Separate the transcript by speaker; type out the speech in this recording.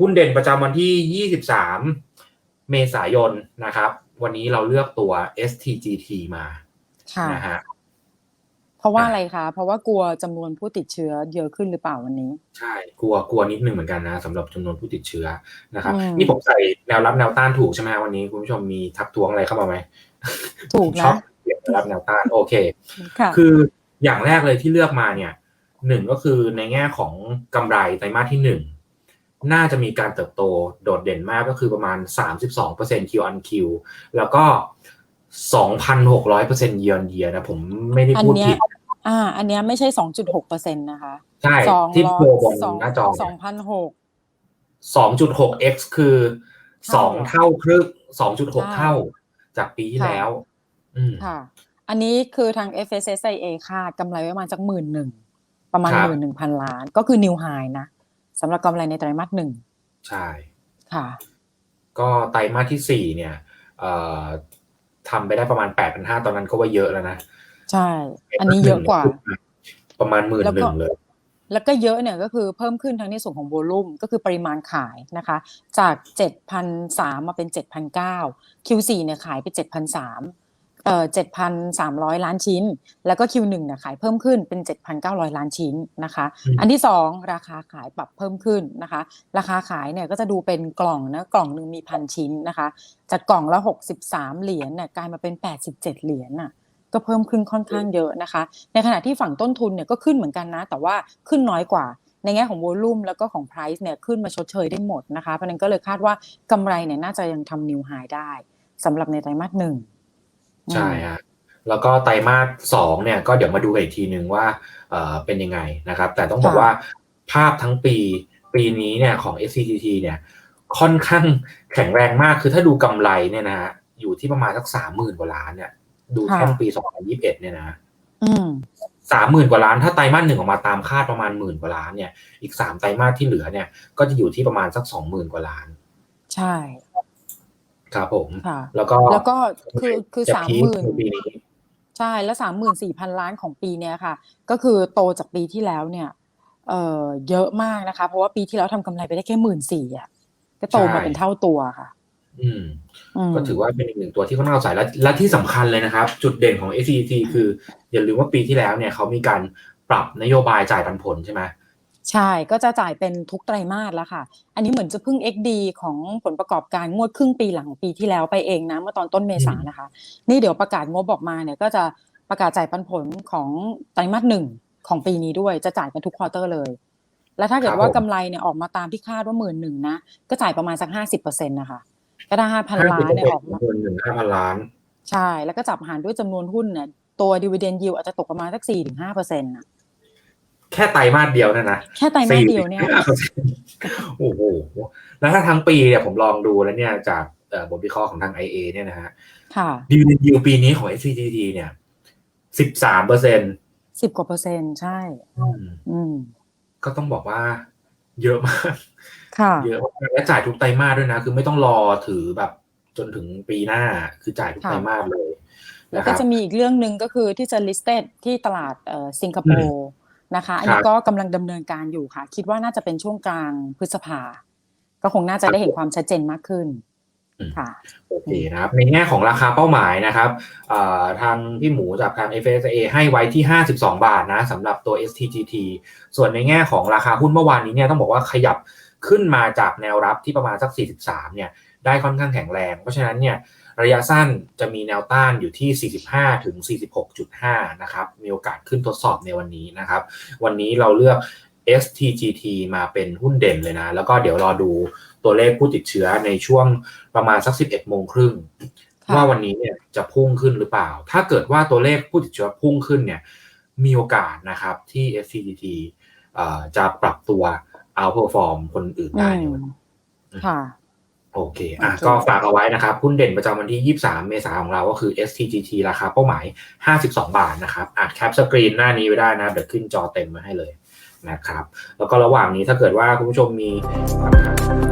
Speaker 1: หุ้นเด่นประจำวันที่ 23 เมษายนนะครับ วันนี้เราเลือกตัว STGT มา
Speaker 2: ค่ะ
Speaker 1: นะฮะ
Speaker 2: เพราะว่า
Speaker 1: อะ
Speaker 2: อะไรคะ เพราะว่ากลัวจำนวนผู้ติดเชื้อเยอะขึ้นหรือเปล่าวันนี้
Speaker 1: ใช่ กลัวกลัวนิดนึงเหมือนกันนะสำหรับจำนวนผู้ติดเชื้อนะครับ
Speaker 2: อืม
Speaker 1: นี่ผมใส่แนวรับแนวต้านถูกใช่ไหมวันนี้คุณผู้ชมมีทักท้วงอะไรเข้ามาไหม
Speaker 2: ถูก
Speaker 1: ชอ
Speaker 2: นะ
Speaker 1: บเปลี่ยนแนวรับแนวต้านโอเค
Speaker 2: ค่ะ
Speaker 1: คืออย่างแรกเลยที่เลือกมาเนี่ยหนึ่งก็คือในแง่ของกำไรไตรมาสที่หนึ่ง น่าจะมีการเติบโตโดดเด่นมากก็คือประมาณ 32% Q on Q แล้วก็ 2,600% year on year นะผมไม่ได้
Speaker 2: อัน
Speaker 1: พูด
Speaker 2: เนี้ย
Speaker 1: ผิด
Speaker 2: อ่า อันเนี้ยไม่ใช่สองจุดหกเปอร์เซ็นต์นะคะ
Speaker 1: ใช่
Speaker 2: สอง
Speaker 1: ที่
Speaker 2: ร้อ
Speaker 1: โปร
Speaker 2: ย
Speaker 1: บน
Speaker 2: สอง
Speaker 1: หน้าจอ
Speaker 2: สองพันหก
Speaker 1: 2.6x คือสอง
Speaker 2: เท่า
Speaker 1: เท่าครึ่ง2.6
Speaker 2: ใช่
Speaker 1: เท่าจากปีที่
Speaker 2: ค่ะ
Speaker 1: แล้วอืม
Speaker 2: ค่ะ อันนี้คือทาง FSSIA คาดกำไรไว้ประมาณจากหมื่นหนึ่ง ประมาณ
Speaker 1: ครับ
Speaker 2: หมื่นหนึ่งพันล้าน ก็คือนิวไฮนะ สำหรับกำไรในไตรมาสหนึ่ง
Speaker 1: ใช่
Speaker 2: ค่ะ
Speaker 1: ก็ไตรมาสที่สี่เนี่ยเอ่อทำไปได้ประมาณ8 5 0 0ตอนนั้นก็ว่าเยอะแล้วนะ
Speaker 2: ใช่ อันนี้เยอะกว่า
Speaker 1: ประมาณหมื่น
Speaker 2: แล้ว
Speaker 1: ห
Speaker 2: ก็
Speaker 1: นึ่งเลยแล้ว
Speaker 2: ก็เยอะเนี่ยก็คือเพิ่มขึ้นทั้งในส่วนของโวลุ่มก็คือปริมาณขายนะคะ จาก 7,003มาเป็น 7,009 Q4 เนี่ยขายไป7,003 เอ่อ7,300 ล้านชิ้น แล้วก็ Q1 เนี่ยขายเพิ่มขึ้นเป็น 7,900 ล้านชิ้นนะคะ
Speaker 1: อืม
Speaker 2: อันที่ 2 ราคาขายปรับเพิ่มขึ้นนะคะ ราคาขายเนี่ยก็จะดูเป็นกล่องนะกล่องหนึ่งมีพันชิ้นนะคะ จากกล่องละ 63 เหรียญเนี่ยกลายมาเป็น 87 เหรียญน่ะก็เพิ่มขึ้นค่อนข้างเยอะนะคะ ในขณะที่ฝั่งต้นทุนเนี่ยก็ขึ้นเหมือนกันนะ แต่ว่าขึ้นน้อยกว่าในแง่ของ volume แล้วก็ของ price เนี่ยขึ้นมาชดเชยได้หมดนะคะเพราะฉะนั้นก็เลยคาดว่ากำไรเนี่ยน่าจะยังทำ new high ได้สำหรับในไตรมาสหนึ่ง
Speaker 1: ใช่ฮะแล้วก็ไตรมาสสองเนี่ยก็เดี๋ยวมาดูกันอีกทีหนึ่งว่าเอ่อเป็นยังไงนะครับ แต่ต้องบอกว่าภาพทั้งปีปีนี้เนี่ยของ SCTT เนี่ยค่อนข้างแข็งแรงมากคือถ้าดูกำไรเนี่ยนะฮะอยู่ที่ประมาณสักสามหมื่นกว่าล้านเนี่ย ดูแค่ปี2021เนี่ยนะ
Speaker 2: อืม
Speaker 1: สามหมื่นกว่าล้าน ถ้าไตรมาสหนึ่งออกมาตามคาดประมาณหมื่นกว่าล้านเนี่ยอีกสามไตรมาสที่เหลือเนี่ย ก็จะอยู่ที่ประมาณสักสองหมื่นกว่าล้าน
Speaker 2: ใช่
Speaker 1: ครับผม
Speaker 2: ค่ะ
Speaker 1: แล้วก็
Speaker 2: แล้วก็คือคือ
Speaker 1: จะ
Speaker 2: สาม
Speaker 1: พี
Speaker 2: ห
Speaker 1: ค
Speaker 2: มื่น
Speaker 1: ในปีนี้
Speaker 2: ใช่แล้วสามหมื่นสี่พันล้านของปีเนี้ยค่ะ ก็คือโตจากปีที่แล้วเนี่ยเอ่อเยอะมากนะคะ เพราะว่าปีที่แล้วทำกำไรไปได้แค่หมื่นสี่อะก็โตมา
Speaker 1: ใช่
Speaker 2: เป็นเท่าตัวค่ะ
Speaker 1: อืม
Speaker 2: ม
Speaker 1: ก็ถือว่าเป็นอีกหนึ่งตัวที่ค่อนข้างน่าสนใจและและที่สำคัญเลยนะครับ จุดเด่นของ SCT คือ อย่าลืมว่าปีที่แล้วเนี่ยเขามีการปรับนโยบายจ่ายปันผลใช่ไหม
Speaker 2: ใช่ ก็จะจ่ายเป็นทุกไตรมาสแล้วค่ะ อันนี้เหมือนจะเพิ่ง XD ของผลประกอบการงวดครึ่งปีหลังของปีที่แล้วไปเองนะ เมื่อตอนต้นเมษายนนะคะ นี่เดี๋ยวประกาศงบออกมาเนี่ยก็จะประกาศจ่ายปันผลของไตรมาสหนึ่งของปีนี้ด้วย จะจ่ายกันทุกควอเตอร์เลย แล้วถ้าเกิดว่ากำไรเนี่ยออกมาตามที่คาดว่าหมื่นหนึ่งนะ ก็จ่ายประมาณสักห้าสิบเปอร์เซ็นต์นะคะ ก็ได้ห้าพันล้านเนี่ยออกมา
Speaker 1: เงินหนึ่งห้าพันล้าน
Speaker 2: ใช่ แล้วก็จับหารด้วยจำนวนหุ้นเนี่ยตัวดีเวเดนยิวอาจจะตกประมาณสักสี่ถึงห้าเปอร์เซ็นต์ะ
Speaker 1: แค่ไตรมาสเดียวเนะนะ
Speaker 2: แค่ไตรมาสเดียวเนี่ย
Speaker 1: 4-5%โอ้โหแล้วถ้าทั้งปีเนี่ยผมลองดูแล้วเนี่ยจากเอ่อบทวิเคราะห์ของทาง IA เนี่ยนะฮะ
Speaker 2: ค่ะ
Speaker 1: ดีวิดีปีนี้ของ SCTT เนี่ยสิบสามเปอร์เซ็นต์
Speaker 2: สิบกว่าเปอร์เซ็นต์ใช่ อืม
Speaker 1: ก็ต้องบอกว่า เยอะมาก
Speaker 2: ค่ะ
Speaker 1: เยอะมากและจ่ายทุกไตรมาสด้วยนะ คือไม่ต้องรอถือแบบจนถึงปีหน้าคือจ่ายทุก
Speaker 2: ค่ะ
Speaker 1: ไตรมาสเลย
Speaker 2: แล้ว
Speaker 1: นะค
Speaker 2: ก็
Speaker 1: รับ
Speaker 2: จะมีอีกเรื่องหนึ่งก็คือที่จะ listed ที่ตลาดเอ่อสิงคโปร์ นะคะอันนี้
Speaker 1: ครับ
Speaker 2: ก็กำลังดำเนินการอยู่ค่ะ คิดว่าน่าจะเป็นช่วงกลางพฤษภา ก็คงน่าจะได้เห็นความชัดเจนมากขึ้น
Speaker 1: อืม
Speaker 2: ค่ะ
Speaker 1: โอเคนะครับในแง่ของราคาเป้าหมายนะครับเอ่อทางพี่หมูจากทาง FSA ให้ไว้ที่ 52 บาทนะสำหรับตัว STGT ส่วนในแง่ของราคาหุ้นเมื่อวานนี้เนี่ยต้องบอกว่าขยับขึ้นมาจากแนวรับที่ประมาณสัก 43 เนี่ย ได้ค่อนข้างแข็งแรง เพราะฉะนั้นเนี่ยระยะสั้นจะมีแนวต้านอยู่ที่ 45 ถึง 46.5 นะครับ มีโอกาสขึ้นทดสอบในวันนี้นะครับ วันนี้เราเลือก STGT มาเป็นหุ้นเด่นเลยนะ แล้วก็เดี๋ยวรอดูตัวเลขผู้ติดเชื้อในช่วงประมาณสัก 11 โมงครึ่ง
Speaker 2: ค่ะ
Speaker 1: ว่าวันนี้เนี่ยจะพุ่งขึ้นหรือเปล่า ถ้าเกิดว่าตัวเลขผู้ติดเชื้อพุ่งขึ้นเนี่ยมีโอกาสนะครับที่ STGT เอ่อจะปรับตัว outperform คนอื่น
Speaker 2: อื
Speaker 1: ได้ใน
Speaker 2: ม
Speaker 1: วันนี้
Speaker 2: ค่ะ
Speaker 1: โอเค อะ
Speaker 2: โอเค
Speaker 1: ก็ฝากเอาไว้นะครับ หุ้นเด่นประจำวันที่ 23 เมษายนของเราก็คือ STGT ราคาเป้าหมาย 52 บาทนะครับอะแคปสกรีนหน้านี้ไว้ได้นะ เดี๋ยวขึ้นจอเต็มมาให้เลยนะครับ แล้วก็ระหว่างนี้ถ้าเกิดว่าคุณผู้ชมมีคำถาม